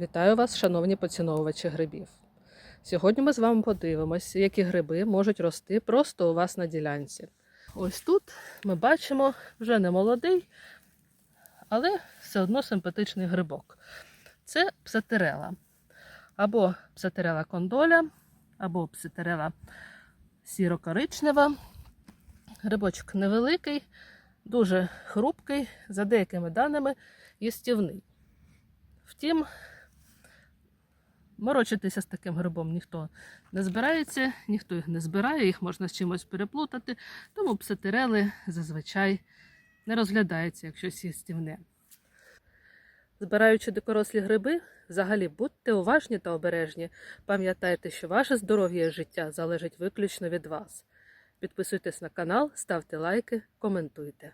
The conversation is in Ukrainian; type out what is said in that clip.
Вітаю вас, шановні поціновувачі грибів. Сьогодні ми з вами подивимося, які гриби можуть рости просто у вас на ділянці. Ось тут ми бачимо вже не молодий, але все одно симпатичний грибок. Це псатерела. Або псатерела кондоля, або псатерела сіро-коричнева. Грибочок невеликий, дуже хрупкий, за деякими даними їстівний. Втім, морочитися з таким грибом ніхто не збирається, ніхто їх не збирає, їх можна з чимось переплутати, тому псатерели зазвичай не розглядаються як щось їстівне. Збираючи дикорослі гриби, взагалі будьте уважні та обережні. Пам'ятайте, що ваше здоров'я і життя залежить виключно від вас. Підписуйтесь на канал, ставте лайки, коментуйте.